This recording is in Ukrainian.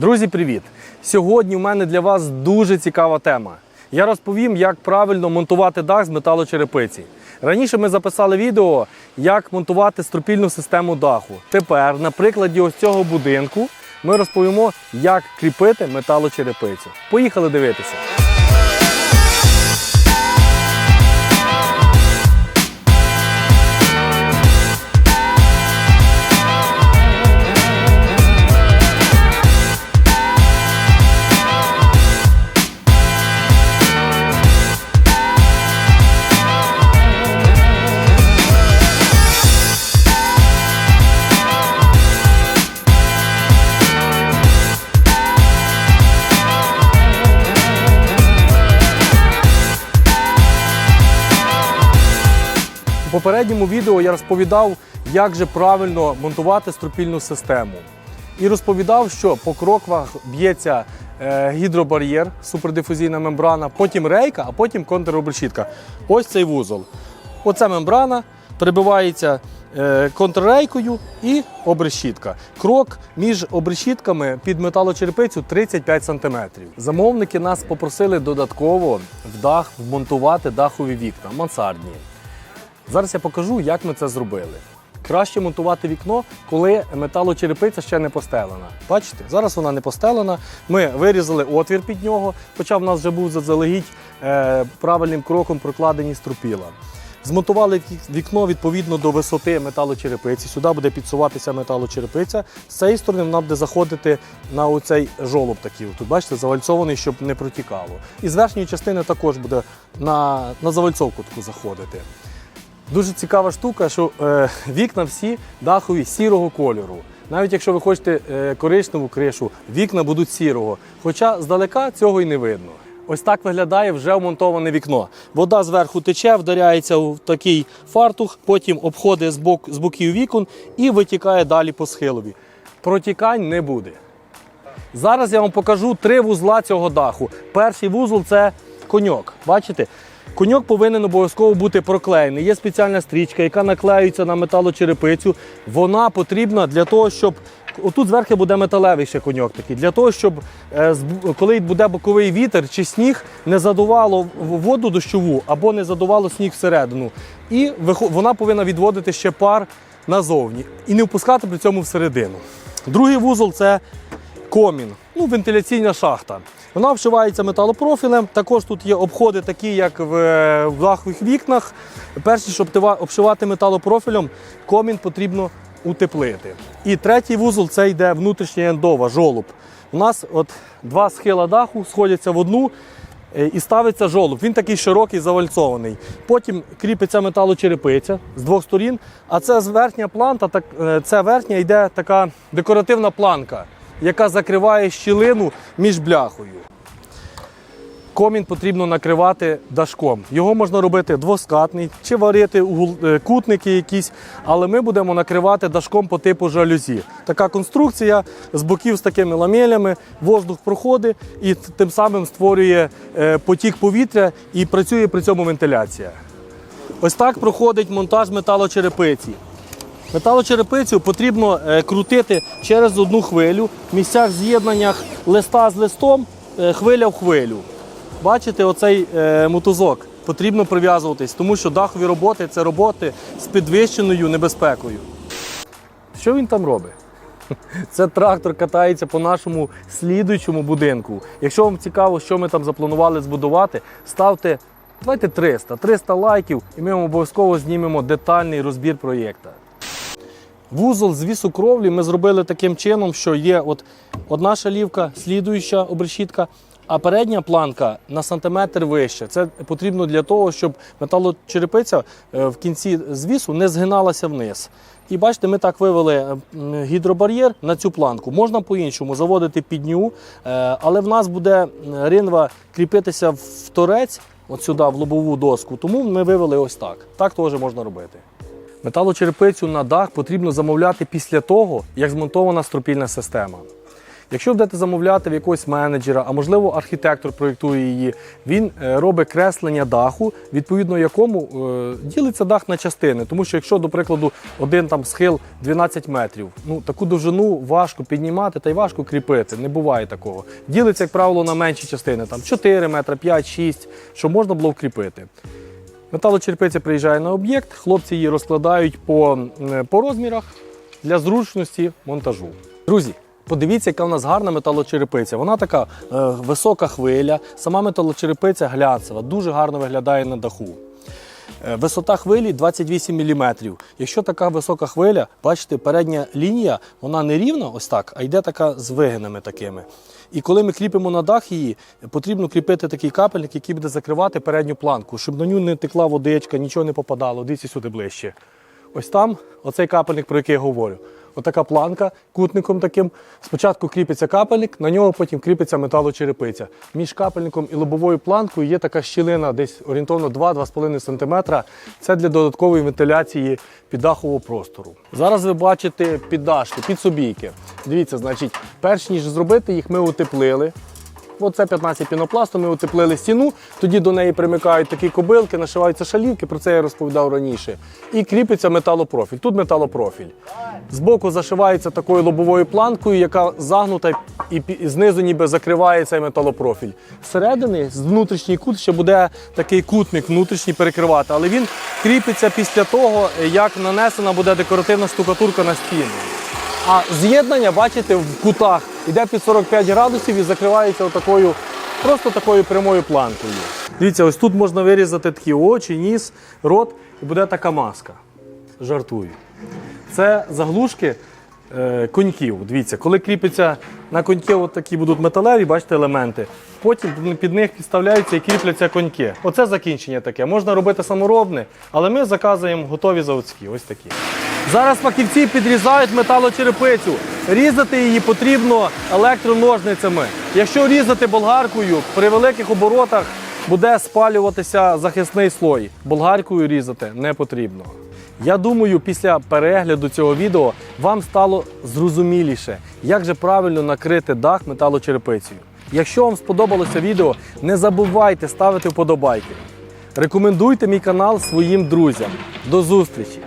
Друзі, привіт! Сьогодні у мене для вас дуже цікава тема. Я розповім, як правильно монтувати дах з металочерепиці. Раніше ми записали відео, як монтувати стропільну систему даху. Тепер, на прикладі ось цього будинку, ми розповімо, як кріпити металочерепицю. Поїхали дивитися. Попередньому відео я розповідав, як же правильно монтувати стропільну систему. І розповідав, що по кроквах б'ється е, гідробар'єр, супердифузійна мембрана, потім рейка, а потім контррешітка. Ось цей вузол. Оце мембрана, перебивається е, контррейкою і обрешітка. Крок між обрешітками під металочерепицю 35 см. Замовники нас попросили додатково в дах вмонтувати дахові вікна мансардні. Зараз я покажу, як ми це зробили. Краще монтувати вікно, коли металочерепиця ще не постелена. Бачите, зараз вона не постелена. Ми вирізали отвір під нього, хоча в нас вже був заздалегідь е, правильним кроком прокладені струпіла. Змонтували вікно відповідно до висоти металочерепиці. Сюди буде підсуватися металочерепиця. З цієї сторони вона буде заходити на оцей жолоб такий. Тут бачите, завальцований, щоб не протікало. І з верхньої частини також буде на, на завальцовку таку заходити. Дуже цікава штука, що е, вікна всі дахові сірого кольору. Навіть якщо ви хочете е, коричневу кришу, вікна будуть сірого. Хоча здалека цього й не видно. Ось так виглядає вже вмонтоване вікно. Вода зверху тече, вдаряється в такий фартух, потім обходить з, бок, з боків вікон і витікає далі по схилові. Протікань не буде. Зараз я вам покажу три вузла цього даху. Перший вузол це коньок. Бачите? Коньок повинен обов'язково бути проклеєний. Є спеціальна стрічка, яка наклеюється на металочерепицю. Вона потрібна для того, щоб. Отут зверху буде металевий ще коньок такий, для того, щоб е, коли буде боковий вітер чи сніг, не задувало воду дощову або не задувало сніг всередину. І вона повинна відводити ще пар назовні і не впускати при цьому всередину. Другий вузол це комін, ну, вентиляційна шахта. Вона обшивається металопрофілем. Також тут є обходи, такі як в, е, дахових вікнах. Перш ніж обтива- обшивати металопрофілем, комін потрібно утеплити. І третій вузол це йде внутрішня ендова, жолоб. У нас от два схила даху сходяться в одну. е, І ставиться жолоб. Він такий широкий, завальцований. Потім кріпиться металочерепиця з двох сторін. А це з верхня планта, так, е, це верхня йде така декоративна планка, яка закриває щілину між бляхою. Комін потрібно накривати дашком. Його можна робити двоскатний чи варити е, кутники якісь, але ми будемо накривати дашком по типу жалюзі. Така конструкція з боків з такими ламелями, воздух проходить і тим самим створює е, потік повітря і працює при цьому вентиляція. Ось так проходить монтаж металочерепиці. Металочерепицю потрібно е, крутити через одну хвилю в місцях з'єднаннях листа з листом, е, хвиля в хвилю. Бачите, оцей е, мотузок потрібно прив'язуватись, тому що дахові роботи це роботи з підвищеною небезпекою. Що він там робить? Це трактор катається по нашому слідуючому будинку. Якщо вам цікаво, що ми там запланували збудувати, ставте давайте 300, 300 лайків, і ми вам обов'язково знімемо детальний розбір проєкта. Вузол з вісу кровлі ми зробили таким чином, що є от одна шалівка, слідуюча обрешітка, а передня планка на сантиметр вище. Це потрібно для того, щоб металочерепиця е, в кінці звісу не згиналася вниз. І бачите, ми так вивели е, гідробар'єр на цю планку. Можна по-іншому заводити підню, е, але в нас буде ринва кріпитися в торець, от сюди, в лобову доску. Тому ми вивели ось так. Так теж можна робити. Металочерепицю на дах потрібно замовляти після того, як змонтована стропільна система. Якщо будете замовляти в якогось менеджера, а можливо архітектор проєктує її, він е, робить креслення даху, відповідно якому е, ділиться дах на частини. Тому що якщо, до прикладу, один там схил 12 метрів, ну таку довжину важко піднімати та й важко кріпити. Не буває такого. Ділиться, як правило, на менші частини, там 4 метри, 5, 6, щоб можна було вкріпити. Металочерпиця приїжджає на об'єкт, хлопці її розкладають по, по розмірах для зручності монтажу. Друзі, подивіться, яка в нас гарна металочерепиця. Вона така е, висока хвиля, сама металочерепиця глянцева, дуже гарно виглядає на даху. Е, Висота хвилі 28 мм. Якщо така висока хвиля, бачите, передня лінія, вона не рівна, ось так, а йде така з вигинами такими. І коли ми кріпимо на дах її, потрібно кріпити такий капельник, який буде закривати передню планку, щоб на нього не текла водичка, нічого не попадало. Дивіться сюди ближче. Ось там, оцей капельник, про який я говорю. Отака планка кутником таким. Спочатку кріпиться капельник, на нього потім кріпиться металочерепиця. Між капельником і лобовою планкою є така щілина, десь орієнтовно 2-2,5 см. Це для додаткової вентиляції піддахового простору. Зараз ви бачите піддашки, підсобійки. Дивіться, значить, перш ніж зробити їх, ми утеплили. Оце 15 пінопласту, ми утеплили стіну, тоді до неї примикають такі кобилки, нашиваються шалівки, про це я розповідав раніше. І кріпиться металопрофіль. Тут металопрофіль. Збоку зашивається такою лобовою планкою, яка загнута і знизу ніби закриває цей металопрофіль. Зсередини, з внутрішній кут, ще буде такий кутник внутрішній перекривати, але він кріпиться після того, як нанесена буде декоративна штукатурка на стіну. А з'єднання, бачите, в кутах йде під 45 градусів і закривається отакою, просто такою прямою планкою. Дивіться, ось тут можна вирізати такі очі, ніс, рот, і буде така маска. Жартую. Це заглушки е, коньків. Дивіться, коли кріпиться на коньки такі будуть металеві, бачите, елементи. Потім під них підставляються і кріпляться коньки. Оце закінчення таке. Можна робити саморобне, але ми заказуємо готові заводські. Ось такі. Зараз фахівці підрізають металочерепицю. Різати її потрібно електроножницями. Якщо різати болгаркою, при великих оборотах буде спалюватися захисний слой. Болгаркою різати не потрібно. Я думаю, після перегляду цього відео вам стало зрозуміліше, як же правильно накрити дах металочерепицею. Якщо вам сподобалося відео, не забувайте ставити вподобайки. Рекомендуйте мій канал своїм друзям. До зустрічі!